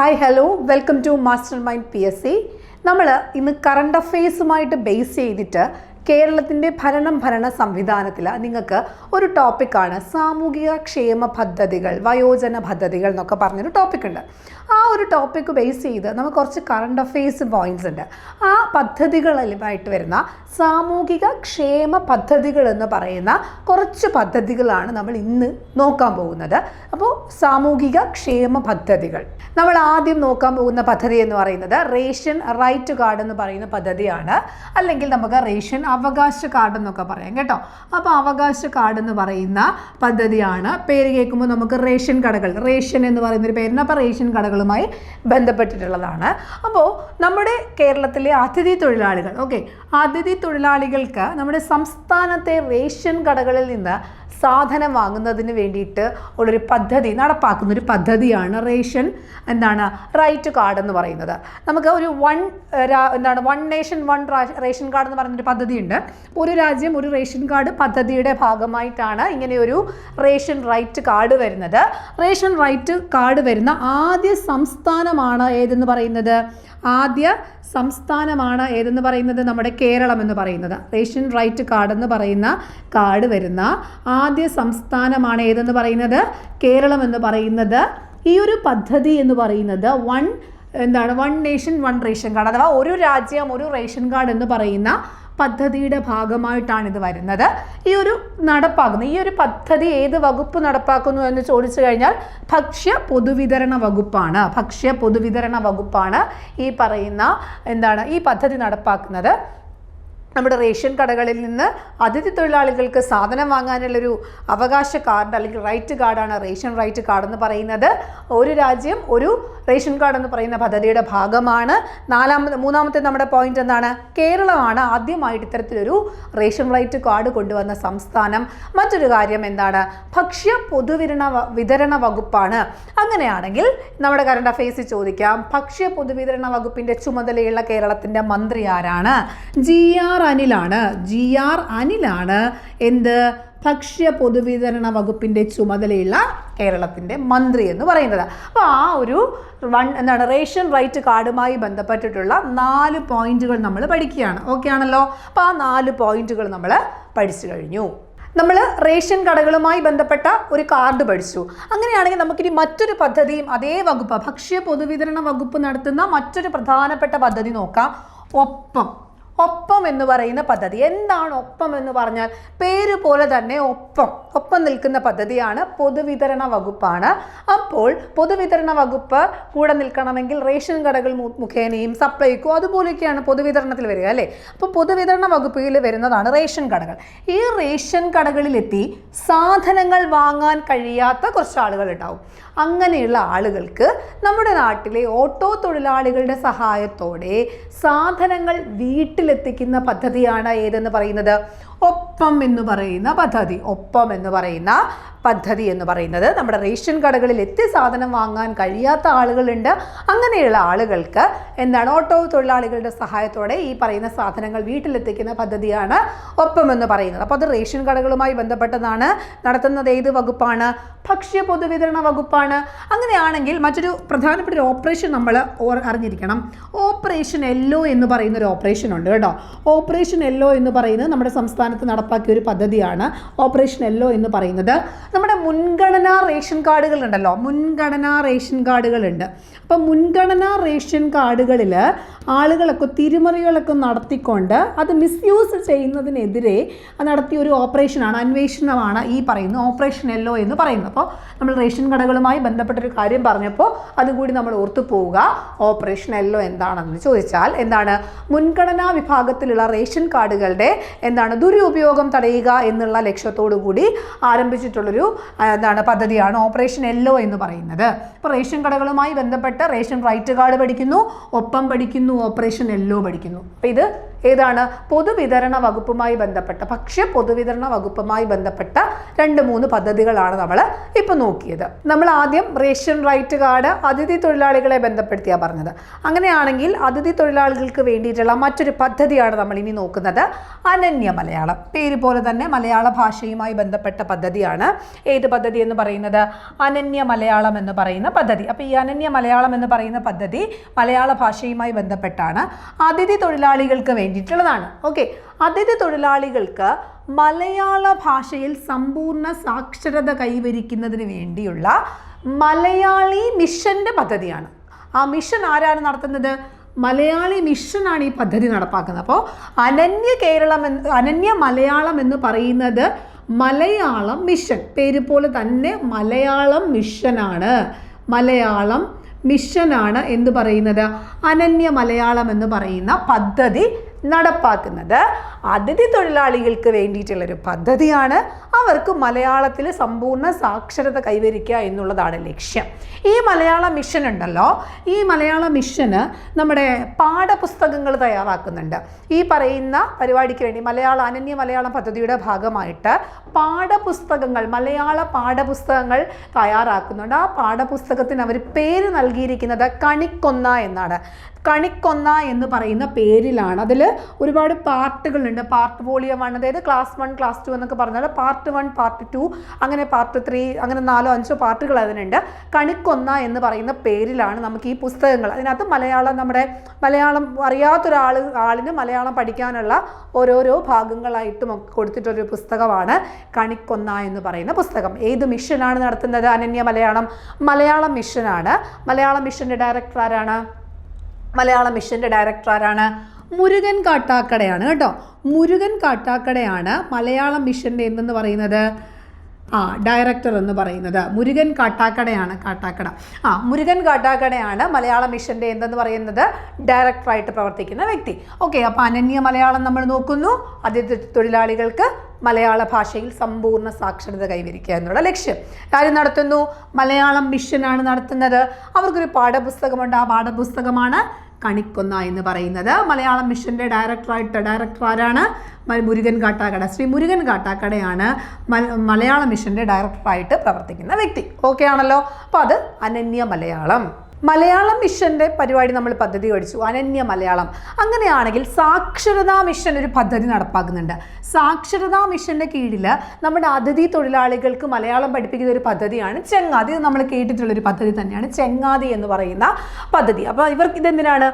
Hi hello welcome to master mind P S C നമ്മൾ ഇന്ന് current അഫെയർസുമായിട്ട് base ചെയ്തിട്ട് കേരളത്തിന്റെ ഭരണം ഭരണ സംവിധാനത്തിൽ നിങ്ങൾക്ക് ഒരു ടോപ്പിക്കാണ് സാമൂഹിക ക്ഷേമ പദ്ധതികൾ വയോജന പദ്ധതികൾ എന്നൊക്കെ പറഞ്ഞൊരു ടോപ്പിക് ഉണ്ട്. ആ ഒരു ടോപ്പിക്ക് ബേസ് ചെയ്ത് നമുക്ക് കുറച്ച് കറണ്ട് അഫെയർസ് പോയിന്റ്സ് ഉണ്ട്. ആ പദ്ധതികളിലുമായിട്ട് വരുന്ന സാമൂഹിക ക്ഷേമ പദ്ധതികൾ എന്ന് പറയുന്ന കുറച്ച് പദ്ധതികളാണ് നമ്മൾ ഇന്ന് നോക്കാൻ പോകുന്നത്. അപ്പോൾ സാമൂഹിക ക്ഷേമ പദ്ധതികൾ. നമ്മൾ ആദ്യം നോക്കാൻ പോകുന്ന പദ്ധതി എന്ന് പറയുന്നത് റേഷൻ റൈറ്റ് കാർഡ് എന്ന് പറയുന്ന പദ്ധതിയാണ്. അല്ലെങ്കിൽ നമുക്ക് റേഷൻ അവകാശ കാർഡ് എന്നൊക്കെ പറയാം കേട്ടോ. അപ്പോൾ അവകാശ കാർഡ് എന്ന് പറയുന്ന പദ്ധതിയാണ്. പേര് കേൾക്കുമ്പോൾ നമുക്ക് റേഷൻ കടകൾ റേഷൻ എന്ന് പറയുന്നൊരു പേരിന് അപ്പോൾ റേഷൻ കടകളുമായി ബന്ധപ്പെട്ടിട്ടുള്ളതാണ്. അപ്പോൾ നമ്മുടെ കേരളത്തിലെ അതിഥി തൊഴിലാളികൾ ഓക്കെ അതിഥി തൊഴിലാളികൾക്ക് നമ്മുടെ സംസ്ഥാനത്തെ റേഷൻ കടകളിൽ നിന്ന് സാധനം വാങ്ങുന്നതിന് വേണ്ടിയിട്ട് ഉള്ളൊരു പദ്ധതി നടപ്പാക്കുന്ന ഒരു പദ്ധതിയാണ് റേഷൻ എന്താണ് റൈറ്റ് കാർഡ് എന്ന് പറയുന്നത്. നമുക്ക് ഒരു വൺ എന്താണ് one nation one ration card എന്ന് പറയുന്നൊരു പദ്ധതിയുണ്ട്. ഒരു രാജ്യം ഒരു റേഷൻ കാർഡ് പദ്ധതിയുടെ ഭാഗമായിട്ടാണ് ഇങ്ങനെയൊരു റേഷൻ റൈറ്റ് കാർഡ് വരുന്നത്. റേഷൻ റൈറ്റ് കാർഡ് വരുന്ന ആദ്യ സംസ്ഥാനമാണ് ഏതെന്ന് പറയുന്നത്? ആദ്യ സംസ്ഥാനമാണ് ഏതെന്ന് പറയുന്നത്? നമ്മുടെ കേരളം എന്ന് പറയുന്നത്. റേഷൻ റൈറ്റ് കാർഡ് എന്ന് പറയുന്ന കാർഡ് വരുന്ന ആദ്യ സംസ്ഥാനമാണ് ഏതെന്ന് പറയുന്നത്? കേരളം എന്ന് പറയുന്നത്. ഈ ഒരു പദ്ധതി എന്ന് പറയുന്നത് വൺ എന്താണ്? One nation one ration card അഥവാ ഒരു രാജ്യം ഒരു റേഷൻ കാർഡ് എന്ന് പറയുന്ന പദ്ധതിയുടെ ഭാഗമായിട്ടാണ് ഇത് വരുന്നത്. ഈ ഒരു നടപ്പാക്കുന്ന ഈ ഒരു പദ്ധതി ഏത് വകുപ്പ് നടപ്പാക്കുന്നു എന്ന് ചോദിച്ചു കഴിഞ്ഞാൽ ഭക്ഷ്യ പൊതുവിതരണ വകുപ്പാണ്. ഭക്ഷ്യ പൊതുവിതരണ വകുപ്പാണ് ഈ പറയുന്ന എന്താണ് ഈ പദ്ധതി നടപ്പാക്കുന്നത്. നമ്മുടെ റേഷൻ കടകളിൽ നിന്ന് അതിഥി തൊഴിലാളികൾക്ക് സാധനം വാങ്ങാനുള്ളൊരു അവകാശ കാർഡ് അല്ലെങ്കിൽ റൈറ്റ് കാർഡാണ് റേഷൻ റൈറ്റ് കാർഡ് എന്ന് പറയുന്നത്. ഒരു രാജ്യം ഒരു റേഷൻ കാർഡ് എന്ന് പറയുന്ന പദ്ധതിയുടെ ഭാഗമാണ്. നാലാമത് മൂന്നാമത്തെ നമ്മുടെ പോയിന്റ് എന്താണ്? കേരളമാണ് ആദ്യമായിട്ട് ഇത്തരത്തിലൊരു റേഷൻ റൈറ്റ് കാർഡ് കൊണ്ടുവന്ന സംസ്ഥാനം. മറ്റൊരു കാര്യം എന്താണ്? ഭക്ഷ്യ പൊതുവിതരണ വിതരണ വകുപ്പാണ്. അങ്ങനെയാണെങ്കിൽ നമ്മുടെ കറണ്ട് അഫയേഴ്സിൽ ചോദിക്കാം. ഭക്ഷ്യ പൊതുവിതരണ വകുപ്പിന്റെ ചുമതലയുള്ള കേരളത്തിന്റെ മന്ത്രി ആരാണ്? ജി ആർ അനിലാണ് ജി ആർ അനിലാണ് എന്ത് ഭക്ഷ്യ പൊതുവിതരണ വകുപ്പിന്റെ ചുമതലയുള്ള കേരളത്തിന്റെ മന്ത്രി എന്ന് പറയുന്നത്. അപ്പോൾ ആ ഒരു വൺ എന്താണ് റേഷൻ റൈറ്റ് കാർഡുമായി ബന്ധപ്പെട്ടിട്ടുള്ള നാല് പോയിന്റുകൾ നമ്മൾ പഠിക്കുകയാണ്. ഓക്കെ ആണല്ലോ? അപ്പോൾ ആ നാല് പോയിന്റുകൾ നമ്മൾ പഠിച്ചു കഴിഞ്ഞു. നമ്മൾ റേഷൻ കടകളുമായി ബന്ധപ്പെട്ട ഒരു കാർഡ് പഠിച്ചു. അങ്ങനെയാണെങ്കിൽ നമുക്കിനി മറ്റൊരു പദ്ധതിയും അതേ വകുപ്പ് ഭക്ഷ്യ പൊതുവിതരണ വകുപ്പ് നടത്തുന്ന മറ്റൊരു പ്രധാനപ്പെട്ട പദ്ധതി നോക്കാം. ഒപ്പം. ഒപ്പം എന്ന് പറയുന്ന പദ്ധതി. എന്താണ് ഒപ്പം എന്ന് പറഞ്ഞാൽ പേര് പോലെ തന്നെ ഒപ്പം ഒപ്പം നിൽക്കുന്ന പദ്ധതിയാണ് പൊതുവിതരണ വകുപ്പാണ്. അപ്പോൾ പൊതുവിതരണ വകുപ്പ് കൂടെ നിൽക്കണമെങ്കിൽ റേഷൻ കടകൾ മുഖേനയും സപ്ലൈക്കോ അതുപോലെയൊക്കെയാണ് പൊതുവിതരണത്തിൽ വരിക അല്ലേ? അപ്പോൾ പൊതുവിതരണ വകുപ്പിൽ വരുന്നതാണ് റേഷൻ കടകൾ. ഈ റേഷൻ കടകളിലെത്തി സാധനങ്ങൾ വാങ്ങാൻ കഴിയാത്ത കുറച്ച് ആളുകൾ ഉണ്ടാവും. അങ്ങനെയുള്ള ആളുകൾക്ക് നമ്മുടെ നാട്ടിലെ ഓട്ടോ തൊഴിലാളികളുടെ സഹായത്തോടെ സാധനങ്ങൾ വീട്ടിലെത്തിക്കുന്ന പദ്ധതിയാണ് ഏതെന്ന് പറയുന്നത്? ഒപ്പം എന്ന് പറയുന്ന പദ്ധതി. ഒപ്പം എന്ന് പറയുന്ന പദ്ധതി എന്ന് പറയുന്നത്. നമ്മുടെ റേഷൻ കടകളിൽ എത്തി സാധനം വാങ്ങാൻ കഴിയാത്ത ആളുകളുണ്ട്. അങ്ങനെയുള്ള ആളുകൾക്ക് എന്താണ് ഓട്ടോ തൊഴിലാളികളുടെ സഹായത്തോടെ ഈ പറയുന്ന സാധനങ്ങൾ വീട്ടിലെത്തിക്കുന്ന പദ്ധതിയാണ് ഒപ്പം എന്ന് പറയുന്നത്. അപ്പോൾ അത് റേഷൻ കടകളുമായി ബന്ധപ്പെട്ടതാണ്. നടത്തുന്നത് ഏത് വകുപ്പാണ്? ഭക്ഷ്യ പൊതുവിതരണ വകുപ്പാണ്. അങ്ങനെയാണെങ്കിൽ മറ്റൊരു പ്രധാനപ്പെട്ട ഒരു ഓപ്പറേഷൻ നമ്മൾ അറിഞ്ഞിരിക്കണം. ഓപ്പറേഷൻ എല്ലോ എന്ന് പറയുന്ന ഒരു ഓപ്പറേഷൻ ഉണ്ട് കേട്ടോ. ഓപ്പറേഷൻ എല്ലോ എന്ന് പറയുന്നത് നമ്മുടെ സംസ്ഥാനത്ത് നടപ്പാക്കിയ ഒരു പദ്ധതിയാണ് ഓപ്പറേഷൻ എല്ലോ എന്ന് പറയുന്നത്. നമ്മുടെ മുൻഗണനാ റേഷൻ കാർഡുകൾ ഉണ്ടല്ലോ മുൻഗണനാ റേഷൻ കാർഡുകളുണ്ട്. അപ്പം മുൻഗണനാ റേഷൻ കാർഡുകളിൽ ആളുകളൊക്കെ തിരിമറികളൊക്കെ നടത്തിക്കൊണ്ട് അത് മിസ്യൂസ് ചെയ്യുന്നതിനെതിരെ നടത്തിയ ഒരു ഓപ്പറേഷനാണ് അന്വേഷണമാണ് ഈ പറയുന്ന ഓപ്പറേഷൻ എല്ലോ എന്ന് പറയുന്നത്. അപ്പോൾ നമ്മൾ റേഷൻ കടകളുമായി ബന്ധപ്പെട്ടൊരു കാര്യം പറഞ്ഞപ്പോൾ അതുകൂടി നമ്മൾ ഓർത്തു പോവുക. ഓപ്പറേഷൻ എല്ലോ എന്താണെന്ന് ചോദിച്ചാൽ എന്താണ്? മുൻഗണനാ വിഭാഗത്തിലുള്ള റേഷൻ കാർഡുകളുടെ എന്താണ് ദുരുപയോഗം തടയുക എന്നുള്ള ലക്ഷ്യത്തോടു കൂടി ആരംഭിച്ചിട്ടുള്ളൊരു എന്താണ് പദ്ധതിയാണ് ഓപ്പറേഷൻ എല്ലോ എന്ന് പറയുന്നത്. അപ്പോൾ റേഷൻ കടകളുമായി ബന്ധപ്പെട്ട റേഷൻ റൈറ്റ് കാർഡ് പഠിക്കുന്നു ഒപ്പം പഠിക്കുന്നു ഓപ്പറേഷൻ എല്ലോ പഠിക്കുന്നു. അപ്പോൾ ഇത് ഏതാണ്? പൊതുവിതരണ വകുപ്പുമായി ബന്ധപ്പെട്ട. ഭക്ഷ്യ പൊതുവിതരണ വകുപ്പുമായി ബന്ധപ്പെട്ട രണ്ട് മൂന്ന് പദ്ധതികളാണ് നമ്മൾ ഇപ്പോൾ നോക്കിയത്. നമ്മൾ ആദ്യം റേഷൻ റൈറ്റ് കാർഡ് അതിഥി തൊഴിലാളികളെ ബന്ധപ്പെടുത്തിയാണ് പറഞ്ഞത്. അങ്ങനെയാണെങ്കിൽ അതിഥി തൊഴിലാളികൾക്ക് വേണ്ടിയിട്ടുള്ള മറ്റൊരു പദ്ധതിയാണ് നമ്മൾ ഇനി നോക്കുന്നത്. അനന്യ മലയാളം. പേര് പോലെ തന്നെ മലയാള ഭാഷയുമായി ബന്ധപ്പെട്ട പദ്ധതിയാണ്. ഏത് പദ്ധതി എന്ന് പറയുന്നത്? അനന്യ മലയാളം എന്ന് പറയുന്ന പദ്ധതി. അപ്പോൾ ഈ അനന്യ മലയാളം എന്ന് പറയുന്ന പദ്ധതി മലയാള ഭാഷയുമായി ബന്ധപ്പെട്ടാണ്. അതിഥി തൊഴിലാളികൾക്ക് വേണ്ടിയിട്ടുള്ളതാണ്. ഓക്കെ അതിഥി തൊഴിലാളികൾക്ക് മലയാള ഭാഷയിൽ സമ്പൂർണ സാക്ഷരത കൈവരിക്കുന്നതിന് വേണ്ടിയുള്ള മലയാളി മിഷന്റെ പദ്ധതിയാണ്. ആ മിഷൻ ആരാണ് നടത്തുന്നത്? മലയാളി മിഷനാണ് ഈ പദ്ധതി നടപ്പാക്കുന്നത്. അപ്പോൾ അനന്യ കേരളം എന്ന് അനന്യ മലയാളം എന്ന് പറയുന്നത് മലയാളം മിഷൻ. പേര് പോലെ തന്നെ മലയാളം മിഷനാണ്. മലയാളം മിഷനാണ് എന്ന് പറയുന്നത്. അനന്യ മലയാളം എന്ന് പറയുന്ന പദ്ധതി നടപ്പാക്കുന്നത്. അതിഥി തൊഴിലാളികൾക്ക് വേണ്ടിയിട്ടുള്ളൊരു പദ്ധതിയാണ്. അവർക്ക് മലയാളത്തിൽ സമ്പൂർണ സാക്ഷരത കൈവരിക്കുക എന്നുള്ളതാണ് ലക്ഷ്യം. ഈ മലയാള മിഷൻ ഉണ്ടല്ലോ. ഈ മലയാള മിഷന് നമ്മുടെ പാഠപുസ്തകങ്ങൾ തയ്യാറാക്കുന്നുണ്ട്. ഈ പറയുന്ന പരിപാടിക്ക് വേണ്ടി മലയാള അനന്യ മലയാളം പദ്ധതിയുടെ ഭാഗമായിട്ട് പാഠപുസ്തകങ്ങൾ മലയാള പാഠപുസ്തകങ്ങൾ തയ്യാറാക്കുന്നുണ്ട്. ആ പാഠപുസ്തകത്തിന് അവർ പേര് നൽകിയിരിക്കുന്നത് കണിക്കൊന്ന എന്നാണ്. കണിക്കൊന്ന എന്ന് പറയുന്ന പേരിലാണ്. അതിൽ ഒരുപാട് പാർട്ടുകളുണ്ട് പാർട്ട് വോളിയം വൺ അതായത് ക്ലാസ് വൺ ക്ലാസ് ടു എന്നൊക്കെ പറഞ്ഞാൽ പാർട്ട് വൺ പാർട്ട് ടു അങ്ങനെ പാർട്ട് ത്രീ അങ്ങനെ നാലോ അഞ്ചോ പാർട്ടുകൾ അതിനുണ്ട്. കണിക്കൊന്ന എന്ന് പറയുന്ന പേരിലാണ് നമുക്ക് ഈ പുസ്തകങ്ങൾ. അതിനകത്ത് മലയാളം നമ്മുടെ മലയാളം അറിയാത്തൊരാൾ ആളിന് മലയാളം പഠിക്കാനുള്ള ഓരോരോ ഭാഗങ്ങളായിട്ടും കൊടുത്തിട്ടൊരു പുസ്തകമാണ് കണിക്കൊന്ന എന്ന് പറയുന്ന പുസ്തകം. ഏത് മിഷനാണ് നടത്തുന്നത്? അനന്യ മലയാളം മലയാളം മിഷനാണ് മലയാളം മിഷന്റെ ഡയറക്ടർ ആരാണ്? മലയാളം മിഷന്റെ ഡയറക്ടർ ആരാണ്? മുരുകൻ കാട്ടാക്കടയാണ് കേട്ടോ. മുരുകൻ കാട്ടാക്കടയാണ് മലയാളം മിഷന്റെ എന്തെന്ന് പറയുന്നത്? ആ ഡയറക്ടർ എന്ന് പറയുന്നത്. മുരുകൻ കാട്ടാക്കടയാണ് കാട്ടാക്കട. ആ മുരുകൻ കാട്ടാക്കടയാണ് മലയാള മിഷന്റെ എന്തെന്ന് പറയുന്നത്? ഡയറക്ടറായിട്ട് പ്രവർത്തിക്കുന്ന വ്യക്തി. ഓക്കെ അപ്പോൾ അനന്യ മലയാളം നമ്മൾ നോക്കുന്നു. അതിഥി തൊഴിലാളികൾക്ക് മലയാള ഭാഷയിൽ സമ്പൂർണ സാക്ഷരത കൈവരിക്കുക എന്നുള്ള ലക്ഷ്യം. കാര്യം നടത്തുന്നു? മലയാളം മിഷനാണ് നടത്തുന്നത്. അവർക്കൊരു പാഠപുസ്തകമുണ്ട്. ആ പാഠപുസ്തകമാണ് കണിക്കൊന്ന എന്ന് പറയുന്നത്. മലയാളം മിഷന്റെ ഡയറക്ടറായിട്ട് ഡയറക്ടർ ആരാണ്? മുരുകൻ കാട്ടാക്കട. ശ്രീ മുരുകൻ കാട്ടാക്കടയാണ് മലയാളം മിഷന്റെ ഡയറക്ടറായിട്ട് പ്രവർത്തിക്കുന്ന വ്യക്തി. ഓക്കെ ആണല്ലോ? അപ്പോൾ അത് അനന്യ മലയാളം. മലയാളം മിഷന്റെ പരിപാടി നമ്മൾ പദ്ധതി കഴിച്ചു അനന്യ മലയാളം. അങ്ങനെയാണെങ്കിൽ സാക്ഷരതാ മിഷൻ ഒരു പദ്ധതി നടപ്പാക്കുന്നുണ്ട്. സാക്ഷരതാ മിഷന്റെ കീഴിൽ നമ്മുടെ അതിഥി തൊഴിലാളികൾക്ക് മലയാളം പഠിപ്പിക്കുന്ന ഒരു പദ്ധതിയാണ് ചെങ്ങാതി. നമ്മൾ കേട്ടിട്ടുള്ളൊരു പദ്ധതി തന്നെയാണ്. ചെങ്ങാതി എന്ന് പറയുന്ന പദ്ധതി. അപ്പോൾ ഇവർക്ക് ഇതെന്തിനാണ്?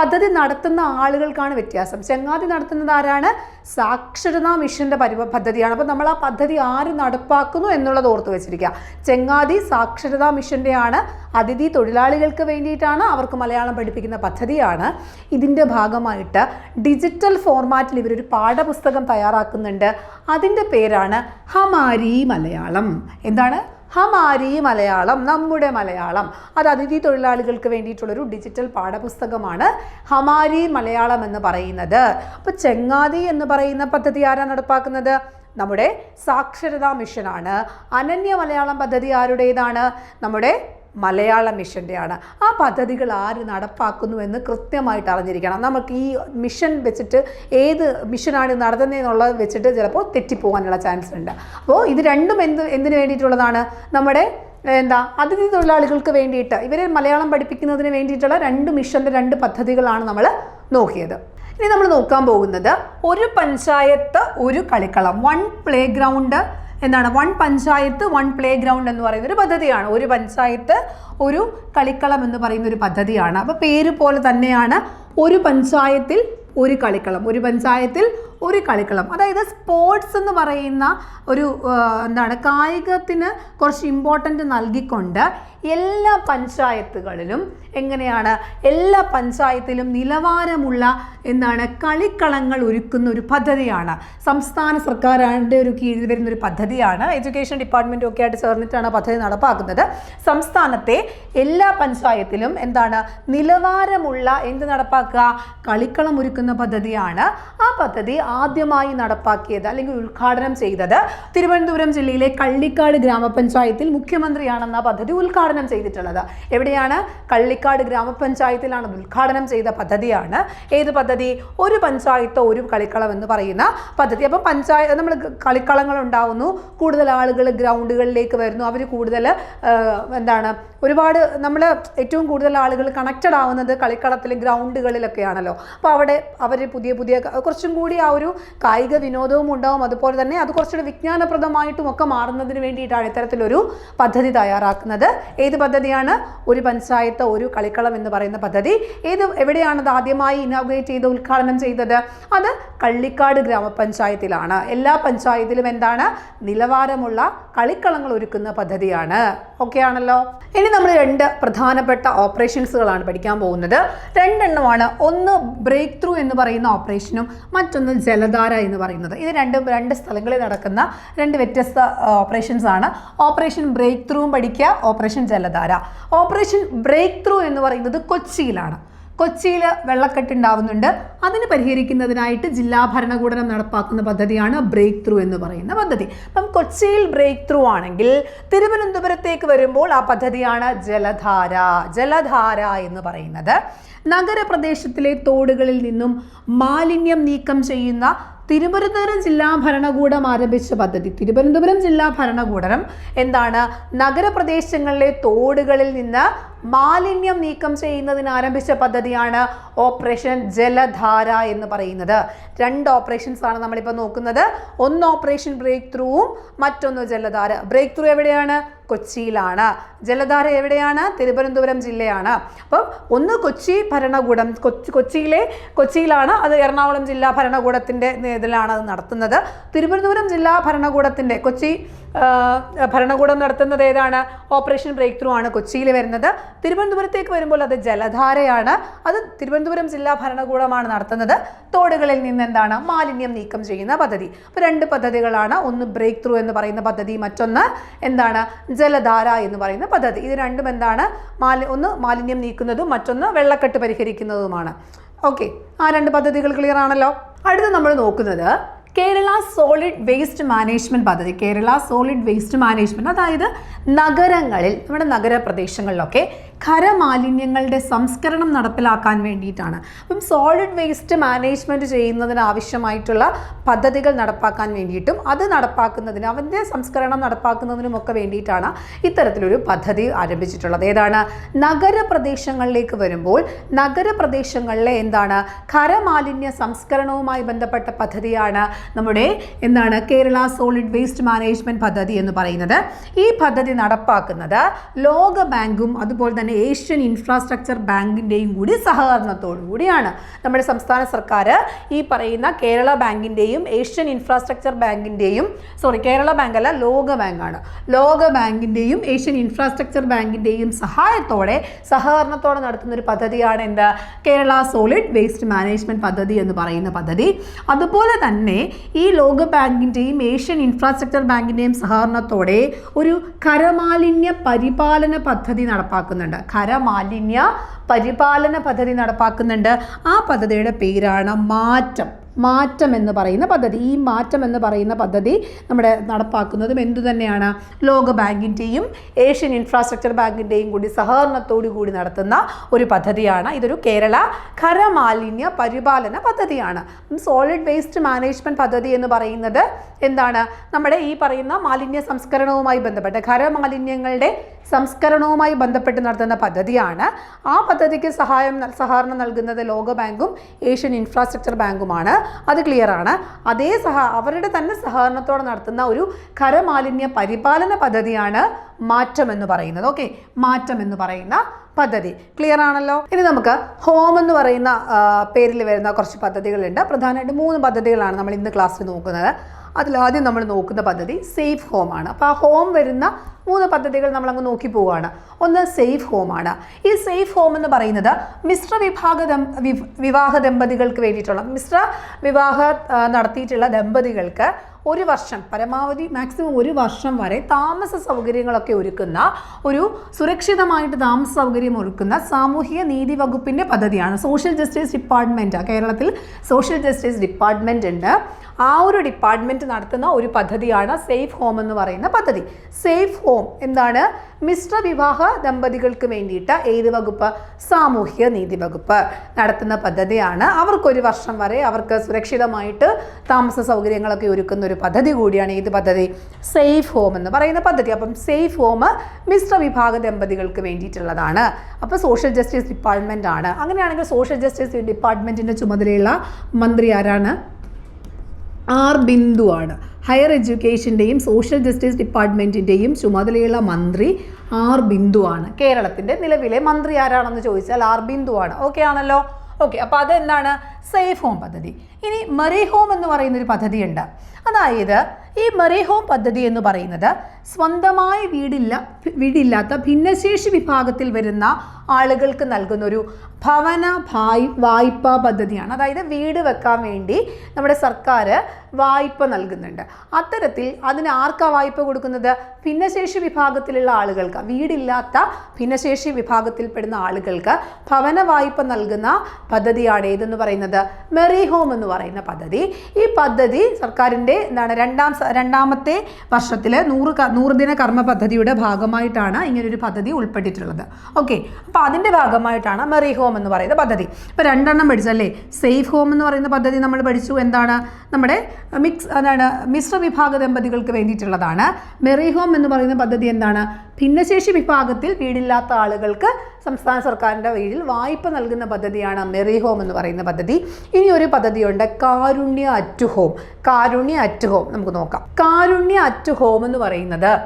പദ്ധതി നടത്തുന്ന ആളുകൾക്കാണ് വ്യത്യാസം. ചെങ്ങാതി നടത്തുന്നത് ആരാണ്? സാക്ഷരതാ മിഷന്റെ പരി പദ്ധതിയാണ്. അപ്പോൾ നമ്മൾ ആ പദ്ധതി ആര് നടപ്പാക്കുന്നു എന്നുള്ളത് ഓർത്ത് വെച്ചിരിക്കുക. ചെങ്ങാതി സാക്ഷരതാ മിഷന്റെയാണ് അതിഥി തൊഴിലാളികൾക്ക് വേണ്ടിയിട്ടാണ് അവർക്ക് മലയാളം പഠിപ്പിക്കുന്ന പദ്ധതിയാണ്. ഇതിന്റെ ഭാഗമായിട്ട് ഡിജിറ്റൽ ഫോർമാറ്റിൽ ഇവരൊരു പാഠപുസ്തകം തയ്യാറാക്കുന്നുണ്ട്. അതിന്റെ പേരാണ് ഹമാരി മലയാളം. എന്താണ്? ഹമാരി മലയാളം നമ്മുടെ മലയാളം. അത് അതിഥി തൊഴിലാളികൾക്ക് വേണ്ടിയിട്ടുള്ളൊരു ഡിജിറ്റൽ പാഠപുസ്തകമാണ് ഹമാരി മലയാളം എന്ന് പറയുന്നത്. അപ്പോൾ ചെങ്ങാതി എന്ന് പറയുന്ന പദ്ധതി ആരാ നടപ്പാക്കുന്നത്? നമ്മുടെ സാക്ഷരതാ മിഷനാണ്. അനന്യ മലയാളം പദ്ധതി ആരുടേതാണ്? നമ്മുടെ മലയാള മിഷന്റെയാണ് ആ പദ്ധതികൾ ആര് നടപ്പാക്കുന്നു എന്ന് കൃത്യമായിട്ട് അറിഞ്ഞിരിക്കണം. നമുക്ക് ഈ മിഷൻ വെച്ചിട്ട് ഏത് മിഷനാണ് നടത്തുന്നതെന്നുള്ളത് വെച്ചിട്ട് ചിലപ്പോൾ തെറ്റിപ്പോകാനുള്ള ചാൻസ് ഉണ്ട്. അപ്പോൾ ഇത് രണ്ടും എന്ത് എന്തിനു വേണ്ടിയിട്ടുള്ളതാണ്? നമ്മുടെ എന്താ അതിഥി തൊഴിലാളികൾക്ക് വേണ്ടിയിട്ട് ഇവരെ മലയാളം പഠിപ്പിക്കുന്നതിന് വേണ്ടിയിട്ടുള്ള രണ്ട് മിഷന്റെ രണ്ട് പദ്ധതികളാണ് നമ്മൾ നോക്കിയത്. ഇനി നമ്മൾ നോക്കാൻ പോകുന്നത് ഒരു പഞ്ചായത്ത് ഒരു കളിക്കളം. വൺ പ്ലേ ഗ്രൗണ്ട് എന്താണ്? One panchayat one play ground എന്ന് പറയുന്ന ഒരു പദ്ധതിയാണ്. ഒരു പഞ്ചായത്ത് ഒരു കളിക്കളം എന്ന് പറയുന്ന ഒരു പദ്ധതിയാണ്. അപ്പോൾ പേര് പോലെ തന്നെയാണ് ഒരു പഞ്ചായത്തിൽ ഒരു കളിക്കളം. ഒരു പഞ്ചായത്തിൽ ഒരു കളിക്കളം. അതായത് സ്പോർട്സ് എന്ന് പറയുന്ന ഒരു എന്താണ് കായികത്തിന് കുറച്ച് ഇമ്പോർട്ടന്റ് നൽകിക്കൊണ്ട് എല്ലാ പഞ്ചായത്തുകളിലും എങ്ങനെയാണ് എല്ലാ പഞ്ചായത്തിലും നിലവാരമുള്ള എന്താണ് കളിക്കളങ്ങൾ ഒരുക്കുന്ന ഒരു പദ്ധതിയാണ്. സംസ്ഥാന സർക്കാരിന്റെ ഒരു കീഴിൽ വരുന്ന ഒരു പദ്ധതിയാണ്. എഡ്യൂക്കേഷൻ ഡിപ്പാർട്ട്മെന്റും ഒക്കെ ആയിട്ട് ചേർന്നിട്ടാണ് പദ്ധതി നടപ്പാക്കുന്നത്. സംസ്ഥാനത്തെ എല്ലാ പഞ്ചായത്തിലും എന്താണ് നിലവാരമുള്ള എന്ത് നടപ്പാക്കുക കളിക്കളം ഒരുക്കുന്ന പദ്ധതിയാണ്. ആ പദ്ധതി ആദ്യമായി നടപ്പാക്കിയത് അല്ലെങ്കിൽ ഉദ്ഘാടനം ചെയ്തത് തിരുവനന്തപുരം ജില്ലയിലെ കള്ളിക്കാട് ഗ്രാമപഞ്ചായത്തിൽ മുഖ്യമന്ത്രിയാണെന്ന പദ്ധതി ഉദ്ഘാടനം ചെയ്തിട്ടുള്ളത്. എവിടെയാണ്? കള്ളിക്കാട് ഗ്രാമപഞ്ചായത്തിലാണ് ഉദ്ഘാടനം ചെയ്ത പദ്ധതിയാണ്. ഏത് പദ്ധതി? ഒരു പഞ്ചായത്തോ ഒരു കളിക്കളം എന്ന് പറയുന്ന പദ്ധതി. അപ്പം പഞ്ചായത്ത് നമ്മൾ കളിക്കളങ്ങൾ ഉണ്ടാവുന്നു. കൂടുതൽ ആളുകൾ ഗ്രൗണ്ടുകളിലേക്ക് വരുന്നു. അവർ കൂടുതൽ എന്താണ് ഒരുപാട് നമ്മൾ ഏറ്റവും കൂടുതൽ ആളുകൾ കണക്റ്റഡ് ആവുന്നത് കളിക്കളത്തിൽ ഗ്രൗണ്ടുകളിലൊക്കെയാണല്ലോ. അപ്പോൾ അവിടെ അവർ പുതിയ പുതിയ കുറച്ചും കൂടി ആ ഒരു കായിക വിനോദവും ഉണ്ടാവും. അതുപോലെ തന്നെ അത് കുറച്ചുകൂടി വിജ്ഞാനപ്രദമായിട്ടും ഒക്കെ മാറുന്നതിന് വേണ്ടിയിട്ടാണ് ഇത്തരത്തിലൊരു പദ്ധതി തയ്യാറാക്കുന്നത്. ഏത് പദ്ധതിയാണ്? ഒരു പഞ്ചായത്ത് ഒരു കളിക്കളം എന്ന് പറയുന്ന പദ്ധതി. ഏത് എവിടെയാണ് അത് ആദ്യമായി ഇനോഗ്രേറ്റ് ചെയ്ത് ഉദ്ഘാടനം ചെയ്തത്? അത് കള്ളിക്കാട് ഗ്രാമപഞ്ചായത്തിലാണ്. എല്ലാ പഞ്ചായത്തിലും എന്താണ്? നിലവാരമുള്ള കളിക്കളങ്ങൾ ഒരുക്കുന്ന പദ്ധതിയാണ്. ഓക്കെ ആണല്ലോ? ഇനി നമ്മൾ രണ്ട് പ്രധാനപ്പെട്ട ഓപ്പറേഷൻസുകളാണ് പഠിക്കാൻ പോകുന്നത്. രണ്ടെണ്ണമാണ്. ഒന്ന് ബ്രേക്ക് ത്രൂ എന്ന് പറയുന്ന ഓപ്പറേഷനും മറ്റൊന്ന് ജലധാര എന്ന് പറയുന്നത്. ഇത് രണ്ടും രണ്ട് സ്ഥലങ്ങളിൽ നടക്കുന്ന രണ്ട് വ്യത്യസ്ത ഓപ്പറേഷൻസ് ആണ്. ഓപ്പറേഷൻ ബ്രേക്ക് ത്രൂവും പഠിക്കുക ഓപ്പറേഷൻ ജലധാര. ഓപ്പറേഷൻ ബ്രേക്ക് ത്രൂ എന്ന് പറയുന്നത് കൊച്ചിയിലാണ്. കൊച്ചിയിൽ വെള്ളക്കെട്ട് ഉണ്ടാവുന്നുണ്ട്. അതിന് പരിഹരിക്കുന്നതിനായിട്ട് ജില്ലാ ഭരണകൂടം നടപ്പാക്കുന്ന പദ്ധതിയാണ് ബ്രേക്ക് ത്രൂ എന്ന് പറയുന്ന പദ്ധതി. അപ്പം കൊച്ചിയിൽ ബ്രേക്ക് ത്രൂ ആണെങ്കിൽ തിരുവനന്തപുരത്തേക്ക് വരുമ്പോൾ ആ പദ്ധതിയാണ് ജലധാര. ജലധാര എന്ന് പറയുന്നത്. നഗരപ്രദേശത്തിലെ തോടുകളിൽ നിന്നും മാലിന്യം നീക്കം ചെയ്യുന്ന തിരുവനന്തപുരം ജില്ലാ ഭരണകൂടം ആരംഭിച്ച പദ്ധതി. തിരുവനന്തപുരം ജില്ലാ ഭരണകൂടം എന്താണ്? നഗരപ്രദേശങ്ങളിലെ തോടുകളിൽ നിന്ന് മാലിന്യം നീക്കം ചെയ്യുന്നതിന് ആരംഭിച്ച പദ്ധതിയാണ് ഓപ്പറേഷൻ ജലധാര എന്ന് പറയുന്നത്. രണ്ട് ഓപ്പറേഷൻസ് ആണ് നമ്മളിപ്പോൾ നോക്കുന്നത്. ഒന്ന് ഓപ്പറേഷൻ ബ്രേക്ക് ത്രൂവും മറ്റൊന്ന് ജലധാര. ബ്രേക്ക് ത്രൂ എവിടെയാണ്? കൊച്ചിയിലാണ്. ജലധാര എവിടെയാണ്? തിരുവനന്തപുരം ജില്ലയാണ്. അപ്പം ഒന്ന് കൊച്ചി ഭരണകൂടം കൊച്ചി കൊച്ചിയിലെ കൊച്ചിയിലാണ്. അത് എറണാകുളം ജില്ലാ ഭരണകൂടത്തിന്റെ ഇതിലാണ് അത് നടത്തുന്നത്. തിരുവനന്തപുരം ജില്ലാ ഭരണകൂടത്തിന്റെ കൊച്ചി ഭരണകൂടം നടത്തുന്നത് ഏതാണ്? ഓപ്പറേഷൻ ബ്രേക്ക് ത്രൂ ആണ് കൊച്ചിയിൽ വരുന്നത്. തിരുവനന്തപുരത്തേക്ക് വരുമ്പോൾ അത് ജലധാരയാണ്. അത് തിരുവനന്തപുരം ജില്ലാ ഭരണകൂടമാണ് നടത്തുന്നത്. തോടുകളിൽ നിന്ന് എന്താണ്? മാലിന്യം നീക്കം ചെയ്യുന്ന പദ്ധതി. അപ്പോൾ രണ്ട് പദ്ധതികളാണ്. ഒന്ന് ബ്രേക്ക് ത്രൂ എന്ന് പറയുന്ന പദ്ധതി മറ്റൊന്ന് എന്താണ്? ജലധാര എന്ന് പറയുന്ന പദ്ധതി. ഇത് രണ്ടും എന്താണ്? മാലി ഒന്ന് മാലിന്യം നീക്കുന്നതും മറ്റൊന്ന് വെള്ളക്കെട്ട് പരിഹരിക്കുന്നതുമാണ്. ഓക്കെ ആ രണ്ട് പദ്ധതികൾ ക്ലിയർ ആണല്ലോ? അടുത്ത് നമ്മൾ നോക്കുന്നത് കേരള സോളിഡ് വേസ്റ്റ് മാനേജ്മെന്റ് പദ്ധതി കേരള സോളിഡ് വേസ്റ്റ് മാനേജ്മെന്റ് അതായത് നഗരങ്ങളിൽ നമ്മുടെ നഗരപ്രദേശങ്ങളിലൊക്കെ ഖരമാലിന്യങ്ങളുടെ സംസ്കരണം നടപ്പിലാക്കാൻ വേണ്ടിയിട്ടാണ്. അപ്പം സോളിഡ് വേസ്റ്റ് മാനേജ്മെന്റ് ചെയ്യുന്നതിന് ആവശ്യമായിട്ടുള്ള പദ്ധതികൾ നടപ്പാക്കാൻ വേണ്ടിയിട്ടും അത് നടപ്പാക്കുന്നതിന് അവന്റെ സംസ്കരണം നടപ്പാക്കുന്നതിനും ഒക്കെ വേണ്ടിയിട്ടാണ് ഇത്തരത്തിലൊരു പദ്ധതി ആരംഭിച്ചിട്ടുള്ളത്. ഏതാണ്? നഗരപ്രദേശങ്ങളിലേക്ക് വരുമ്പോൾ നഗരപ്രദേശങ്ങളിലെ എന്താണ്? ഖരമാലിന്യ സംസ്കരണവുമായി ബന്ധപ്പെട്ട പദ്ധതിയാണ് നമ്മുടെ എന്താണ് കേരള സോളിഡ് വേസ്റ്റ് മാനേജ്മെന്റ് പദ്ധതി എന്ന് പറയുന്നത്. ഈ പദ്ധതി നടപ്പാക്കുന്നത് ലോക ബാങ്കും അതുപോലെ തന്നെ ഏഷ്യൻ ഇൻഫ്രാസ്ട്രക്ചർ ബാങ്കിന്റെയും കൂടി സഹകരണത്തോടു കൂടിയാണ്. നമ്മുടെ സംസ്ഥാന സർക്കാർ ഈ പറയുന്ന കേരള ബാങ്കിന്റെയും ഏഷ്യൻ ഇൻഫ്രാസ്ട്രക്ചർ ബാങ്കിന്റെയും സോറി കേരള ബാങ്ക് അല്ല ലോക ബാങ്കാണ്. ലോക ബാങ്കിന്റെയും ഏഷ്യൻ ഇൻഫ്രാസ്ട്രക്ചർ ബാങ്കിന്റെയും സഹായത്തോടെ സഹകരണത്തോടെ നടത്തുന്ന ഒരു പദ്ധതിയാണ് എന്ത്? കേരള സോളിഡ് വേസ്റ്റ് മാനേജ്മെന്റ് പദ്ധതി എന്ന് പറയുന്ന പദ്ധതി. അതുപോലെ തന്നെ ഈ ലോക ബാങ്കിന്റെയും ഏഷ്യൻ ഇൻഫ്രാസ്ട്രക്ചർ ബാങ്കിന്റെയും സഹകരണത്തോടെ ഒരു കരമാലിന്യ പരിപാലന പദ്ധതി നടപ്പാക്കുന്നുണ്ട്. ഖരമാലിന്യ പരിപാലന പദ്ധതി നടപ്പാക്കുന്നുണ്ട്. ആ പദ്ധതിയുടെ പേരാണ് മാറ്റം. മാറ്റം എന്ന് പറയുന്ന പദ്ധതി. ഈ മാറ്റം എന്ന് പറയുന്ന പദ്ധതി നമ്മുടെ നടപ്പാക്കുന്നതും എന്തു തന്നെയാണ് ലോക ബാങ്കിന്റെയും ഏഷ്യൻ ഇൻഫ്രാസ്ട്രക്ചർ ബാങ്കിന്റെയും കൂടി സഹകരണത്തോടു കൂടി നടത്തുന്ന ഒരു പദ്ധതിയാണ്. ഇതൊരു കേരള ഖരമാലിന്യ പരിപാലന പദ്ധതിയാണ്. സോളിഡ് വേസ്റ്റ് മാനേജ്മെന്റ് പദ്ധതി എന്ന് പറയുന്നത് എന്താണ്? നമ്മുടെ ഈ പറയുന്ന മാലിന്യ സംസ്കരണവുമായി ബന്ധപ്പെട്ട് ഖരമാലിന്യങ്ങളുടെ സംസ്കരണവുമായി ബന്ധപ്പെട്ട് നടത്തുന്ന പദ്ധതിയാണ്. ആ പദ്ധതിക്ക് സഹായം സഹകരണം നൽകുന്നത് ലോകബാങ്കും ഏഷ്യൻ ഇൻഫ്രാസ്ട്രക്ചർ ബാങ്കുമാണ്. അത് ക്ലിയർ ആണ്. അതേ സഹ അവരുടെ തന്നെ സഹകരണത്തോടെ നടത്തുന്ന ഒരു ഖരമാലിന്യ പരിപാലന പദ്ധതിയാണ് മാറ്റം എന്ന് പറയുന്നത്. ഓക്കെ മാറ്റം എന്ന് പറയുന്ന പദ്ധതി. ക്ലിയർ ആണല്ലോ? ഇനി നമുക്ക് ഹോം എന്ന് പറയുന്ന പേരിൽ വരുന്ന കുറച്ച് പദ്ധതികളുണ്ട്. പ്രധാനമായിട്ട് മൂന്ന് പദ്ധതികളാണ് നമ്മൾ ഇന്ന് ക്ലാസ്സിൽ നോക്കുന്നത്. അതിലാദ്യം നമ്മൾ നോക്കുന്ന പദ്ധതി സേഫ് ഹോം ആണ്. അപ്പോൾ ആ ഹോം വരുന്ന മൂന്ന് പദ്ധതികൾ നമ്മൾ അങ്ങ് നോക്കി പോവുകയാണ് ഒന്ന് സേഫ് ഹോം ആണ്. ഈ സേഫ് ഹോം എന്ന് പറയുന്നത് മിശ്ര വിഭാഗ വിവാഹ ദമ്പതികൾക്ക് വേണ്ടിയിട്ടുള്ള മിശ്ര വിവാഹ നടത്തിയിട്ടുള്ള ദമ്പതികൾക്ക് ഒരു വർഷം പരമാവധി മാക്സിമം ഒരു വർഷം വരെ താമസ സൗകര്യങ്ങളൊക്കെ ഒരുക്കുന്ന ഒരു സുരക്ഷിതമായിട്ട് താമസ സൗകര്യം ഒരുക്കുന്ന സാമൂഹിക നീതി വകുപ്പിന്റെ പദ്ധതിയാണ്. സോഷ്യൽ ജസ്റ്റിസ് ഡിപ്പാർട്ട്മെന്റ് കേരളത്തിൽ സോഷ്യൽ ജസ്റ്റിസ് ഡിപ്പാർട്ട്മെന്റ് ഉണ്ട്. ആ ഒരു ഡിപ്പാർട്ട്മെന്റ് നടത്തുന്ന ഒരു പദ്ധതിയാണ് സേഫ് ഹോം എന്ന് പറയുന്ന പദ്ധതി. സേഫ് ഹോം എന്താണ്? മിശ്ര വിവാഹ ദമ്പതികൾക്ക് വേണ്ടിയിട്ട് ഏത് വകുപ്പ്? സാമൂഹിക നീതി വകുപ്പ് നടത്തുന്ന പദ്ധതിയാണ്. അവർക്കൊരു വർഷം വരെ അവർക്ക് സുരക്ഷിതമായിട്ട് താമസ സൗകര്യങ്ങളൊക്കെ ഒരുക്കുന്ന ഒരു പദ്ധതി കൂടിയാണ് ഏത് പദ്ധതി? സേഫ് ഹോം എന്ന് പറയുന്ന പദ്ധതി. അപ്പം സേഫ് ഹോം മിശ്ര വിഭാഗ ദമ്പതികൾക്ക് വേണ്ടിയിട്ടുള്ളതാണ്. അപ്പോൾ സോഷ്യൽ ജസ്റ്റിസ് ഡിപ്പാർട്ട്മെന്റ് ആണ്. അങ്ങനെയാണെങ്കിൽ സോഷ്യൽ ജസ്റ്റിസ് ഡിപ്പാർട്ട്മെന്റിന്റെ ചുമതലയുള്ള മന്ത്രി ആരാണ്? ആർ ബിന്ദു ആണ്. ഹയർ എഡ്യൂക്കേഷന്റെയും സോഷ്യൽ ജസ്റ്റിസ് ഡിപ്പാർട്ട്മെന്റിന്റെയും ചുമതലയുള്ള മന്ത്രി ആർ ബിന്ദു ആണ്. കേരളത്തിന്റെ നിലവിലെ മന്ത്രി ആരാണെന്ന് ചോദിച്ചാൽ ആർ ബിന്ദു ആണ്. ഓക്കെ ആണല്ലോ? ഓക്കെ അപ്പോൾ അതെന്താണ്? സേഫ് ഹോം പദ്ധതി. ഇനി മറി ഹോം എന്ന് പറയുന്നൊരു പദ്ധതിയുണ്ട്. അതായത് ഈ മെറി ഹോം പദ്ധതി എന്ന് പറയുന്നത് സ്വന്തമായി വീടില്ല വീടില്ലാത്ത ഭിന്നശേഷി വിഭാഗത്തിൽ വരുന്ന ആളുകൾക്ക് നൽകുന്ന ഒരു ഭവന ഭായ് വായ്പാ പദ്ധതിയാണ്. അതായത് വീട് വെക്കാൻ വേണ്ടി നമ്മുടെ സർക്കാർ വായ്പ നൽകുന്നുണ്ട്. അത്തരത്തിൽ അതിന് ആർക്കാ വായ്പ കൊടുക്കുന്നത്? ഭിന്നശേഷി വിഭാഗത്തിലുള്ള ആളുകൾക്ക്. വീടില്ലാത്ത ഭിന്നശേഷി വിഭാഗത്തിൽപ്പെടുന്ന ആളുകൾക്ക് ഭവന വായ്പ നൽകുന്ന പദ്ധതിയാണ് ഏതെന്ന് പറയുന്നത്? മെറി ഹോം എന്ന് പറയുന്ന പദ്ധതി. ഈ പദ്ധതി സർക്കാരിന്റെ എന്താണ് രണ്ടാം രണ്ടാമത്തെ വർഷത്തിൽ നൂറ് നൂറുദിന നൂറ് ദിന കർമ്മ പദ്ധതിയുടെ ഭാഗമായിട്ടാണ് ഇങ്ങനൊരു പദ്ധതി ഉൾപ്പെട്ടിട്ടുള്ളത്. ഓക്കെ അപ്പോൾ അതിന്റെ ഭാഗമായിട്ടാണ് മെറി ഹോം എന്ന് പറയുന്ന പദ്ധതി. ഇപ്പോൾ രണ്ടെണ്ണം പഠിച്ചല്ലേ സേഫ് ഹോം എന്ന് പറയുന്ന പദ്ധതി നമ്മൾ പഠിച്ചു. എന്താണ്? നമ്മുടെ മിക്സ് അതാണ് മിശ്ര വിഭാഗ ദമ്പതികൾക്ക് വേണ്ടിയിട്ടുള്ളതാണ്. മെറി ഹോം എന്ന് പറയുന്ന പദ്ധതി എന്താണ്? ഭിന്നശേഷി വിഭാഗത്തിൽ വീടില്ലാത്ത ആളുകൾക്ക് സംസ്ഥാന സർക്കാരിന്റെ കീഴിൽ വായ്പ നൽകുന്ന പദ്ധതിയാണ് മെറി ഹോം എന്ന് പറയുന്ന പദ്ധതി. ഇനി ഒരു പദ്ധതിയുണ്ട് Karunya at home. Karunya at home നമുക്ക് നോക്കാം. കാരുണ്യ അറ്റ് ഹോം എന്ന് പറയുന്നത്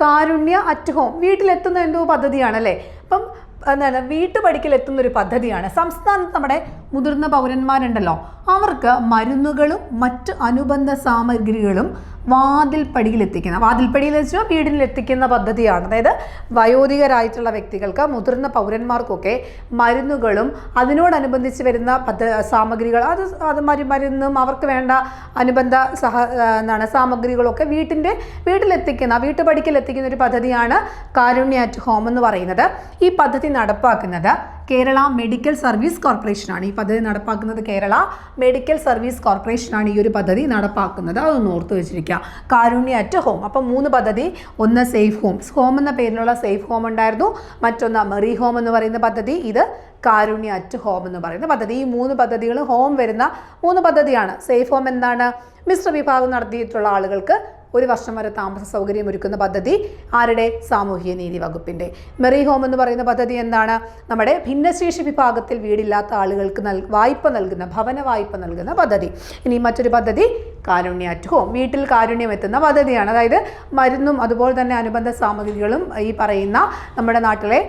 കാരുണ്യ അറ്റ് ഹോം. വീട്ടിലെത്തുന്ന എന്തോ പദ്ധതിയാണല്ലേ അപ്പം എന്താണ് വീട്ടുപടിക്കൽ എത്തുന്ന ഒരു പദ്ധതിയാണ്. സംസ്ഥാനത്ത് നമ്മുടെ മുതിർന്ന പൗരന്മാരുണ്ടല്ലോ. അവർക്ക് മരുന്നുകളും മറ്റ് അനുബന്ധ സാമഗ്രികളും വാതിൽപ്പടിയിൽ എത്തിക്കുന്ന വാതിൽപ്പടിയിൽ വെച്ചോ വീടിൽ എത്തിക്കുന്ന പദ്ധതിയാണ്. അതായത് വയോധികരായിട്ടുള്ള വ്യക്തികൾക്ക് മുതിർന്ന പൗരന്മാർക്കൊക്കെ മരുന്നുകളും അതിനോടനുബന്ധിച്ച് വരുന്ന പദ്ധ സാമഗ്രികൾ അത് അത് മരു മരുന്നും അവർക്ക് വേണ്ട അനുബന്ധ സഹ എന്താണ് സാമഗ്രികളൊക്കെ വീട്ടിന്റെ വീട്ടിലെത്തിക്കുന്ന വീട്ടുപടിക്കൽ എത്തിക്കുന്ന ഒരു പദ്ധതിയാണ് കാരുണ്യ അറ്റ് ഹോം എന്ന് പറയുന്നത്. ഈ പദ്ധതി നടപ്പാക്കുന്നത് കേരള മെഡിക്കൽ സർവീസ് കോർപ്പറേഷനാണ്. ഈ പദ്ധതി നടപ്പാക്കുന്നത് കേരള മെഡിക്കൽ സർവീസ് കോർപ്പറേഷനാണ് ഈ ഒരു പദ്ധതി നടപ്പാക്കുന്നത്. അതൊന്ന് ഓർത്ത് വെച്ചിരിക്കുക. Karunya at home. അപ്പം മൂന്ന് പദ്ധതി. ഒന്ന് സേഫ് ഹോം. ഹോം എന്ന പേരിലുള്ള സേഫ് ഹോം ഉണ്ടായിരുന്നു. മറ്റൊന്ന് മെറി ഹോം എന്ന് പറയുന്ന പദ്ധതി. ഇത് കാരുണ്യ അറ്റ് ഹോം എന്ന് പറയുന്ന പദ്ധതി. ഈ മൂന്ന് പദ്ധതികൾ ഹോം വരുന്ന മൂന്ന് പദ്ധതിയാണ്. സേഫ് ഹോം എന്താണ്? മിശ്ര വിഭാഗം നടത്തിയിട്ടുള്ള ആളുകൾക്ക് ഒരു വർഷം വരെ താമസ സൗകര്യം ഒരുക്കുന്ന പദ്ധതി ആരുടെ സാമൂഹിക നീതി വകുപ്പിന്റെ മെറി ഹോം എന്ന് പറയുന്ന പദ്ധതി എന്താണ്? നമ്മുടെ ഭിന്നശേഷി വിഭാഗത്തിൽ വീടില്ലാത്ത ആളുകൾക്ക് നൽ വായ്പ നൽകുന്ന ഭവന വായ്പ നൽകുന്ന പദ്ധതി. ഇനി മറ്റൊരു പദ്ധതി കാരുണ്യ അറ്റ് ഹോം. വീട്ടിൽ കാരുണ്യം എത്തുന്ന പദ്ധതിയാണ്. അതായത് മരുന്നും അതുപോലെ തന്നെ അനുബന്ധ സാമഗ്രികളും ഈ പറയുന്ന നമ്മുടെ നാട്ടിലെ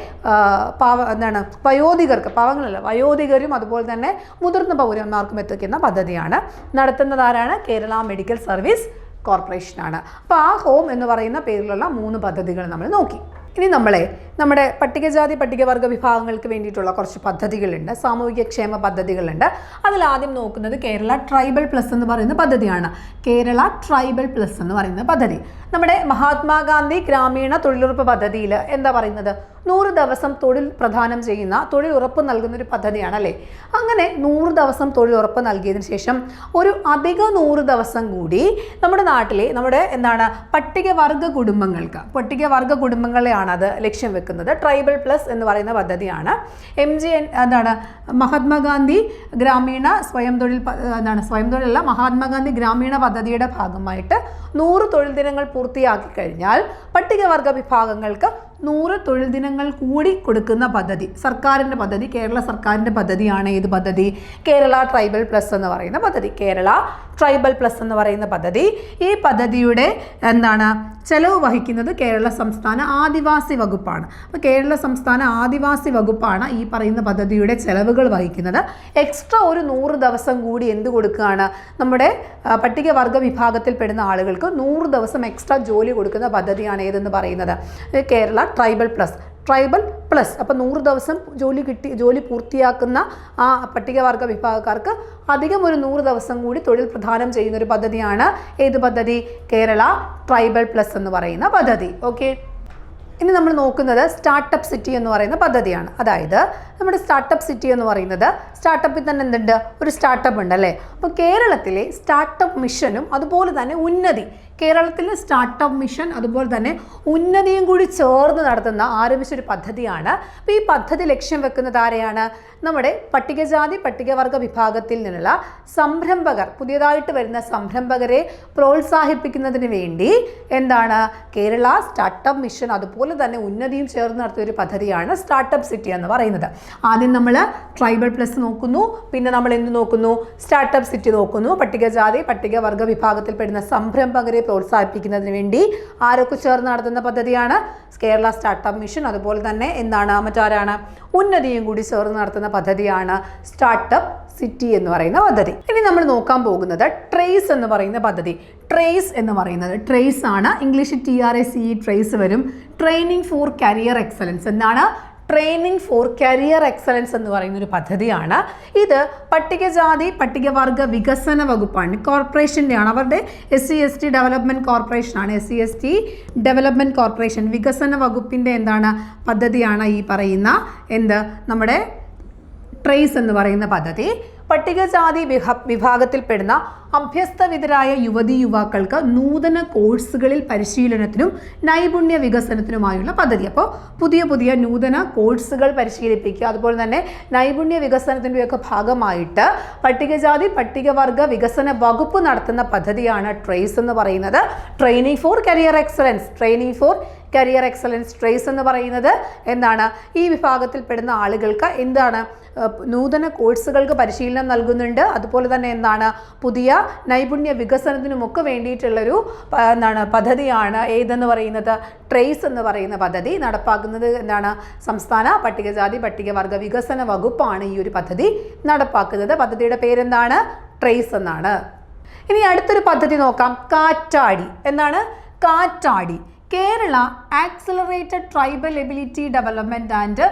പാവ എന്താണ് വയോധികർക്ക് പാവങ്ങളല്ല വയോധികരും അതുപോലെ തന്നെ മുതിർന്ന പൗരന്മാർക്കും എത്തിക്കുന്ന പദ്ധതിയാണ്. നടത്തുന്നതാരാണ് കേരള മെഡിക്കൽ സർവീസ് കോർപ്പറേഷനാണ് അപ്പോൾ ആ ഹോം എന്ന് പറയുന്ന പേരിലുള്ള മൂന്ന് പദ്ധതികൾ നമ്മൾ നോക്കി. ഇനി നമ്മളെ നമ്മുടെ പട്ടികജാതി പട്ടികവർഗ വിഭാഗങ്ങൾക്ക് വേണ്ടിയിട്ടുള്ള കുറച്ച് പദ്ധതികളുണ്ട്. സാമൂഹിക ക്ഷേമ പദ്ധതികളുണ്ട്. അതിൽ ആദ്യം നോക്കുന്നത് കേരള ട്രൈബൽ പ്ലസ് എന്ന് പറയുന്ന പദ്ധതിയാണ്. കേരള ട്രൈബൽ പ്ലസ് എന്ന് പറയുന്ന പദ്ധതി. നമ്മുടെ മഹാത്മാഗാന്ധി ഗ്രാമീണ തൊഴിലുറപ്പ് പദ്ധതിയിൽ എന്താ പറയുന്നത്? നൂറ് ദിവസം തൊഴിൽ പ്രധാനം ചെയ്യുന്ന തൊഴിലുറപ്പ് നൽകുന്ന ഒരു പദ്ധതിയാണ് അല്ലേ അങ്ങനെ നൂറ് ദിവസം തൊഴിലുറപ്പ് നൽകിയതിന് ശേഷം ഒരു അധിക നൂറ് ദിവസം കൂടി നമ്മുടെ നാട്ടിലെ നമ്മുടെ എന്താണ് പട്ടികവർഗ കുടുംബങ്ങൾക്ക് പട്ടികവർഗ കുടുംബങ്ങളെയാണ് അത് ലക്ഷ്യം വെക്കുന്നത്. ട്രൈബൽ പ്ലസ് എന്ന് പറയുന്ന പദ്ധതിയാണ്. എം ജി എൻ എന്താണ് മഹാത്മാഗാന്ധി ഗ്രാമീണ സ്വയം തൊഴിൽ എന്താണ് സ്വയം തൊഴിലല്ല മഹാത്മാഗാന്ധി ഗ്രാമീണ പദ്ധതിയുടെ ഭാഗമായിട്ട് നൂറ് തൊഴിൽ ദിനങ്ങൾ പൂർത്തിയാക്കി കഴിഞ്ഞാൽ പട്ടികവർഗ വിഭാഗങ്ങൾക്ക് നൂറ് തൊഴിൽ ദിനങ്ങൾ കൂടി കൊടുക്കുന്ന പദ്ധതി. സർക്കാരിന്റെ പദ്ധതി കേരള സർക്കാരിന്റെ പദ്ധതിയാണ് ഏത് പദ്ധതി? കേരള ട്രൈബൽ പ്ലസ് എന്ന് പറയുന്ന പദ്ധതി. കേരള ട്രൈബൽ പ്ലസ് എന്ന് പറയുന്ന പദ്ധതി. ഈ പദ്ധതിയുടെ എന്താണ് ചെലവ് വഹിക്കുന്നത് കേരള സംസ്ഥാന ആദിവാസി വകുപ്പാണ്. അപ്പോൾ കേരള സംസ്ഥാന ആദിവാസി വകുപ്പാണ് ഈ പറയുന്ന പദ്ധതിയുടെ ചെലവുകൾ വഹിക്കുന്നത്. എക്സ്ട്രാ ഒരു നൂറ് ദിവസം കൂടി എന്ത് കൊടുക്കുകയാണ്? നമ്മുടെ പട്ടികവർഗ വിഭാഗത്തിൽപ്പെടുന്ന ആളുകൾക്ക് നൂറ് ദിവസം എക്സ്ട്രാ ജോലി കൊടുക്കുന്ന പദ്ധതിയാണ് ഏതെന്ന് പറയുന്നത്. Kerala tribal plus. Tribal plus. അപ്പോൾ നൂറ് ദിവസം ജോലി കിട്ടി ജോലി പൂർത്തിയാക്കുന്ന ആ പട്ടികവർഗ വിഭാഗക്കാർക്ക് അധികം ഒരു നൂറ് ദിവസം കൂടി തൊഴിൽ പ്രധാനം ചെയ്യുന്ന ഒരു പദ്ധതിയാണ് ഏത് പദ്ധതി? കേരള ട്രൈബൽ പ്ലസ് എന്ന് പറയുന്ന പദ്ധതി. ഓക്കെ? ഇനി നമ്മൾ നോക്കുന്നത് സ്റ്റാർട്ടപ്പ് സിറ്റി എന്ന് പറയുന്ന പദ്ധതിയാണ്. അതായത് നമ്മുടെ സ്റ്റാർട്ടപ്പ് സിറ്റി എന്ന് പറയുന്നത് സ്റ്റാർട്ടപ്പിൽ തന്നെ എന്തുണ്ട്? ഒരു സ്റ്റാർട്ടപ്പ് ഉണ്ട് അല്ലേ? അപ്പോൾ കേരളത്തിലെ സ്റ്റാർട്ടപ്പ് മിഷനും അതുപോലെ തന്നെ ഉന്നതി കേരളത്തിലെ സ്റ്റാർട്ടപ്പ് മിഷൻ അതുപോലെ തന്നെ ഉന്നതിയും കൂടി ചേർന്ന് നടത്തുന്ന ആരംഭിച്ചൊരു പദ്ധതിയാണ്. അപ്പോൾ ഈ പദ്ധതി ലക്ഷ്യം വെക്കുന്നത് ആരെയാണ്? നമ്മുടെ പട്ടികജാതി പട്ടികവർഗ വിഭാഗത്തിൽ നിന്നുള്ള സംരംഭകർ പുതിയതായിട്ട് വരുന്ന സംരംഭകരെ പ്രോത്സാഹിപ്പിക്കുന്നതിന് വേണ്ടി എന്താണ്? കേരള സ്റ്റാർട്ടപ്പ് മിഷൻ അതുപോലെ തന്നെ ഉന്നതിയും ചേർന്ന് നടത്തിയ ഒരു പദ്ധതിയാണ് സ്റ്റാർട്ടപ്പ് സിറ്റി എന്ന് പറയുന്നത്. ആദ്യം നമ്മൾ ട്രൈബൽ പ്ലസ് നോക്കുന്നു പിന്നെ നമ്മൾ എന്ത് നോക്കുന്നു? സ്റ്റാർട്ടപ്പ് സിറ്റി നോക്കുന്നു. പട്ടികജാതി പട്ടികവർഗ വിഭാഗത്തിൽപ്പെടുന്ന സംരംഭകരെ പ്രോത്സാഹിപ്പിക്കുന്നതിന് വേണ്ടി ആരൊക്കെ ചേർന്ന് നടത്തുന്ന പദ്ധതിയാണ്? കേരള സ്റ്റാർട്ടപ്പ് മിഷൻ അതുപോലെ തന്നെ എന്താണ്? മറ്റാരാണ്? ഉന്നതിയും കൂടി ചേർന്ന് നടത്തുന്ന പദ്ധതിയാണ് സ്റ്റാർട്ടപ്പ് സിറ്റി എന്ന് പറയുന്ന പദ്ധതി. ഇനി നമ്മൾ നോക്കാൻ പോകുന്നത് ട്രേസ് എന്ന് പറയുന്ന പദ്ധതി. ട്രേസ് എന്ന് പറയുന്നത് ട്രേസ് ആണ്. English T R A C trace വരും. ട്രെയിനിങ് ഫോർ കരിയർ എക്സലൻസ് എന്താണ്? ട്രെയിനിങ് ഫോർ കരിയർ എക്സലൻസ് എന്ന് പറയുന്ന ഒരു പദ്ധതിയാണ്. ഇത് പട്ടികജാതി പട്ടികവർഗ വികസന വകുപ്പാണ്. കോർപ്പറേഷന്റെ ആണ് അവരുടെ S C S T development കോർപ്പറേഷനാണ് S C S T development corporation വികസന വകുപ്പിന്റെ എന്താണ് പദ്ധതിയാണ് ഈ പറയുന്ന എന്ത്? നമ്മുടെ ട്രെയ്സ് എന്ന് പറയുന്ന പദ്ധതി. പട്ടികജാതി വിഭ വിഭാഗത്തിൽപ്പെടുന്ന അഭ്യസ്തവിതരായ യുവതി യുവാക്കൾക്ക് നൂതന കോഴ്സുകളിൽ പരിശീലനത്തിനും നൈപുണ്യ വികസനത്തിനുമായുള്ള പദ്ധതി. അപ്പോൾ പുതിയ പുതിയ നൂതന കോഴ്സുകൾ പരിശീലിപ്പിക്കുക. അതുപോലെ തന്നെ നൈപുണ്യ വികസനത്തിന്റെയൊക്കെ ഭാഗമായിട്ട് പട്ടികജാതി പട്ടികവർഗ വികസന വകുപ്പ് നടത്തുന്ന പദ്ധതിയാണ് ട്രേസ് എന്ന് പറയുന്നത്. Training for career excellence training for career excellence trace എന്ന് പറയുന്നത് എന്താണ് ഈ വിഭാഗത്തിൽപ്പെടുന്ന ആളുകൾക്ക് എന്താണ് നൂതന കോഴ്സുകൾക്ക് പരിശീലനം നൽകുന്നുണ്ട്. അതുപോലെ തന്നെ എന്താണ് പുതിയ നൈപുണ്യ വികസനത്തിനുമൊക്കെ വേണ്ടിയിട്ടുള്ളൊരു എന്താണ് പദ്ധതിയാണ് ഏതെന്ന് പറയുന്നത് ട്രേസ് എന്ന് പറയുന്ന പദ്ധതി നടപ്പാക്കുന്നത് എന്താണ് സംസ്ഥാന പട്ടികജാതി പട്ടികവർഗ വികസന വകുപ്പാണ് ഈ ഒരു പദ്ധതി നടപ്പാക്കുന്നത്. പദ്ധതിയുടെ പേരെന്താണ് ട്രേസ് എന്നാണ്. ഇനി അടുത്തൊരു പദ്ധതി നോക്കാം കാറ്റാടി. എന്താണ് Kattadi. Kerala accelerated tribal ability development and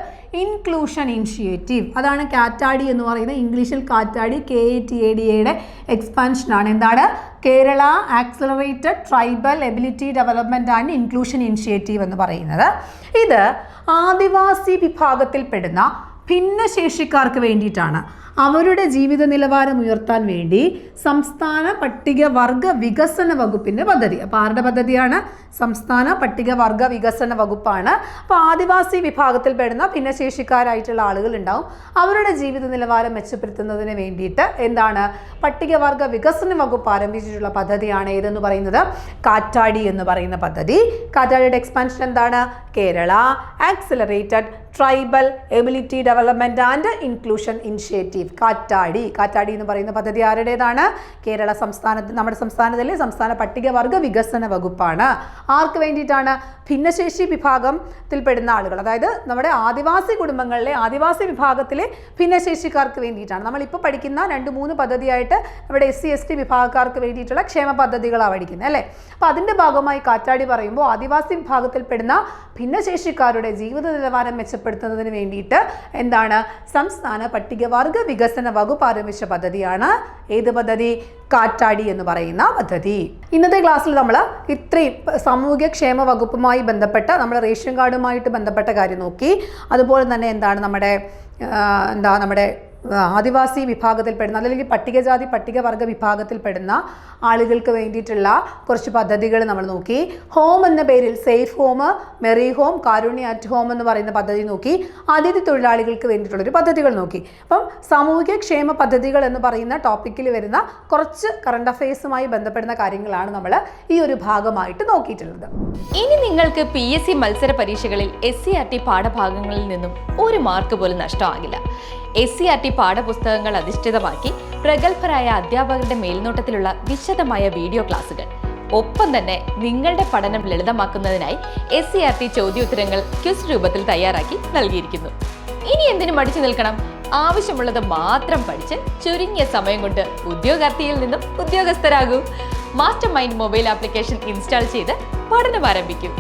inclusion initiative അതാണ് കാറ്റാടി എന്ന് പറയുന്നത്. ഇംഗ്ലീഷിൽ Kattadi K A T A D എയുടെ എക്സ്പാൻഷനാണ് എന്താണ്? Kerala accelerated tribal ability development and inclusion initiative എന്ന് പറയുന്നത്. ഇത് ആദിവാസി വിഭാഗത്തിൽപ്പെടുന്ന ഭിന്നശേഷിക്കാർക്ക് വേണ്ടിയിട്ടാണ്. അവരുടെ ജീവിത നിലവാരം ഉയർത്താൻ വേണ്ടി സംസ്ഥാന പട്ടികവർഗ വികസന വകുപ്പിന്റെ പദ്ധതി. അപ്പോൾ ആരുടെ പദ്ധതിയാണ്? സംസ്ഥാന പട്ടികവർഗ വികസന വകുപ്പാണ്. അപ്പോൾ ആദിവാസി വിഭാഗത്തിൽ പെടുന്ന ഭിന്നശേഷിക്കാരായിട്ടുള്ള ആളുകൾ ഉണ്ടാവും. അവരുടെ ജീവിത നിലവാരം മെച്ചപ്പെടുത്തുന്നതിന് വേണ്ടിയിട്ട് എന്താണ്? പട്ടികവർഗ വികസന വകുപ്പ് ആരംഭിച്ചിട്ടുള്ള പദ്ധതിയാണ് ഏതെന്ന് പറയുന്നത്? കാറ്റാടി എന്ന് പറയുന്ന പദ്ധതി. കാറ്റാടിയുടെ എക്സ്പാൻഷൻ എന്താണ്? Kerala accelerated tribal ability development and inclusion initiative Kattadi Kattadi എന്ന് പറയുന്ന പദ്ധതി ആരുടേതാണ്? കേരള സംസ്ഥാനത്ത് നമ്മുടെ സംസ്ഥാനത്തിലെ സംസ്ഥാന പട്ടികവർഗ വികസന വകുപ്പാണ്. ആർക്ക് വേണ്ടിയിട്ടാണ്? ഭിന്നശേഷി വിഭാഗത്തിൽപ്പെടുന്ന ആളുകൾ. അതായത് നമ്മുടെ ആദിവാസി കുടുംബങ്ങളിലെ ആദിവാസി വിഭാഗത്തിലെ ഭിന്നശേഷിക്കാർക്ക് വേണ്ടിയിട്ടാണ്. നമ്മളിപ്പോൾ പഠിക്കുന്ന രണ്ട് മൂന്ന് പദ്ധതിയായിട്ട് നമ്മുടെ എസ് സി എസ് ടി വിഭാഗക്കാർക്ക് വേണ്ടിയിട്ടുള്ള ക്ഷേമ പദ്ധതികളാണ് പഠിക്കുന്നത് അല്ലേ? അപ്പോൾ അതിന്റെ ഭാഗമായി കാറ്റാടി പറയുമ്പോൾ ആദിവാസി വിഭാഗത്തിൽപ്പെടുന്ന ഭിന്നശേഷിക്കാരുടെ ജീവിത നിലവാരം മെച്ചപ്പെടുത്തുന്നതിന് വേണ്ടിയിട്ട് എന്താണ് സംസ്ഥാന പട്ടികവർഗ വികസന വകുപ്പ് ആരംഭിച്ച പദ്ധതിയാണ്. ഏത് പദ്ധതി? കാറ്റാടി എന്ന് പറയുന്ന പദ്ധതി. ഇന്നത്തെ ക്ലാസ്സിൽ നമ്മൾ ഇത്രയും സാമൂഹ്യ ക്ഷേമ വകുപ്പുമായി ബന്ധപ്പെട്ട നമ്മൾ റേഷൻ കാർഡുമായിട്ട് ബന്ധപ്പെട്ട കാര്യം നോക്കി. അതുപോലെ തന്നെ എന്താണ് നമ്മുടെ എന്താ നമ്മുടെ ആദിവാസി വിഭാഗത്തിൽപ്പെടുന്ന അല്ലെങ്കിൽ പട്ടികജാതി പട്ടികവർഗ വിഭാഗത്തിൽപ്പെടുന്ന ആളുകൾക്ക് വേണ്ടിയിട്ടുള്ള കുറച്ച് പദ്ധതികൾ നമ്മൾ നോക്കി. ഹോം എന്ന പേരിൽ safe home merry home Karunya at home എന്ന് പറയുന്ന പദ്ധതി നോക്കി. അതിഥി തൊഴിലാളികൾക്ക് വേണ്ടിയിട്ടുള്ളൊരു പദ്ധതികൾ നോക്കി. അപ്പം സാമൂഹിക ക്ഷേമ പദ്ധതികൾ എന്ന് പറയുന്ന ടോപ്പിക്കിൽ വരുന്ന കുറച്ച് കറണ്ട് അഫയേഴ്സുമായി ബന്ധപ്പെടുന്ന കാര്യങ്ങളാണ് നമ്മൾ ഈ ഒരു ഭാഗമായിട്ട് നോക്കിയിട്ടുള്ളത്. ഇനി നിങ്ങൾക്ക് പി എസ് സി മത്സര പരീക്ഷകളിൽ എസ് സി ആർ ടി പാഠഭാഗങ്ങളിൽ നിന്നും ഒരു മാർക്ക് പോലും നഷ്ടമാകില്ല. എസ് സി ആർ ടി പാഠപുസ്തകങ്ങൾ അധിഷ്ഠിതമാക്കി പ്രഗത്ഭരായ അധ്യാപകരുടെ മേൽനോട്ടത്തിലുള്ള വിശദമായ വീഡിയോ ക്ലാസുകൾ. ഒപ്പം തന്നെ നിങ്ങളുടെ പഠനം ലളിതമാക്കുന്നതിനായി എസ് സി ആർ ടി ചോദ്യോത്തരങ്ങൾ ക്വിസ് രൂപത്തിൽ തയ്യാറാക്കി നൽകിയിരിക്കുന്നു. ഇനി എന്തിനു മടിച്ചു നിൽക്കണം? ആവശ്യമുള്ളത് മാത്രം പഠിച്ച് ചുരുങ്ങിയ സമയം കൊണ്ട് ഉദ്യോഗാർത്ഥിയിൽ നിന്നും ഉദ്യോഗസ്ഥരാകൂ. Master mind mobile application install ചെയ്ത് പഠനം ആരംഭിക്കും.